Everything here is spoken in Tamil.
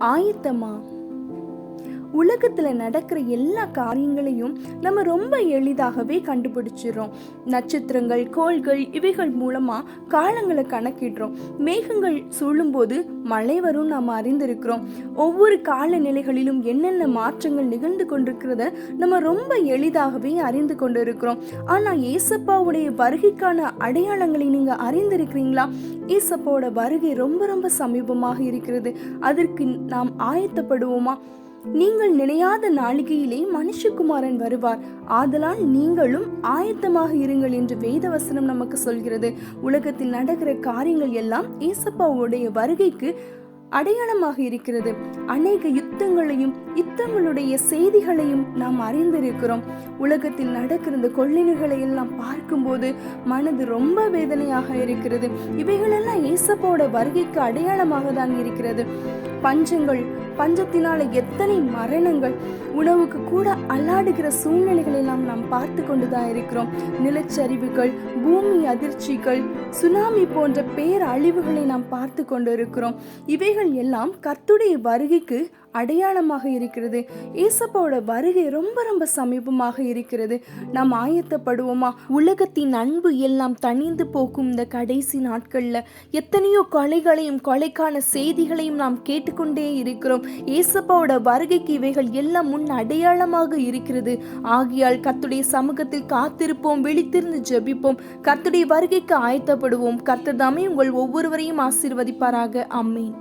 ஆயத்தமா உலகத்துல நடக்கிற எல்லா காரியங்களையும் நம்ம ரொம்ப எளிதாகவே கண்டுபிடிச்சிடுறோம். நட்சத்திரங்கள் கோள்கள் இவைகள் மூலமா காலங்களை கணக்கிடுறோம். மேகங்கள் சூழும்போது மழை வரும் நாம் அறிந்திருக்கிறோம். ஒவ்வொரு காலநிலைகளிலும் என்னென்ன மாற்றங்கள் நிகழ்ந்து கொண்டிருக்கிறத நம்ம ரொம்ப எளிதாகவே அறிந்து கொண்டிருக்கிறோம். ஆனா ஏசப்பாவுடைய வருகைக்கான அடையாளங்களை நீங்க அறிந்திருக்கிறீங்களா? ஏசப்பாவோட வருகை ரொம்ப ரொம்ப சமீபமாக இருக்கிறது. அதற்கு நாம் ஆயத்தப்படுவோமா? நீங்கள் நினையாத நாளிகையிலே மனுஷகுமாரன் வருவார். ஆதலால் நீங்களும் ஆயத்தமாக இருங்கள் என்று வேதவசனம் நமக்கு சொல்கிறது. உலகத்தில் நடக்கிற காரியங்கள் எல்லாம் ஏசப்பாவுடைய வருகைக்கு அடையாளமாக இருக்கிறது. அநேக யுத்தங்களையும் யுத்தங்களுடைய செய்திகளையும் நாம் அறிந்திருக்கிறோம். உலகத்தில் நடக்கிற இந்த எல்லாம் பார்க்கும்போது மனது ரொம்ப வேதனையாக இருக்கிறது. இவைகளெல்லாம் ஏசப்போட வருகைக்கு அடையாளமாக தான் இருக்கிறது. பஞ்சங்கள் பஞ்சத்தினால எத்தனை மரணங்கள் உணவுக்கு கூட அல்லாடுகிற சூழ்நிலைகளை எல்லாம் நாம் பார்த்து கொண்டுதான் இருக்கிறோம். நிலச்சரிவுகள் பூமி அதிர்ச்சிகள் சுனாமி போன்ற பேரழிவுகளை நாம் பார்த்து கொண்டு இருக்கிறோம். இவைகள் எல்லாம் கத்துடைய வருகைக்கு அடையாளமாக இருக்கிறது. ஏசப்பாவோட வருகை ரொம்ப ரொம்ப சமீபமாக இருக்கிறது. நாம் ஆயத்தப்படுவோமா? உலகத்தின் அன்பு எல்லாம் தணிந்து போக்கும் இந்த கடைசி நாட்கள்ல எத்தனையோ கொலைகளையும் கொலைக்கான செய்திகளையும் நாம் கேட்டுக்கொண்டே இருக்கிறோம். ஏசப்பாவோட வருகைக்கு இவைகள் எல்லாம் முன் அடையாளமாக இருக்கிறது. ஆகியால் கத்துடைய சமூகத்தில் காத்திருப்போம் விழித்திருந்து ஜெபிப்போம். கத்துடைய வருகைக்கு ஆயத்தப்படுவோம். கத்ததாமே உங்கள் ஒவ்வொருவரையும் ஆசீர்வதிப்பாராக. அம்மேன்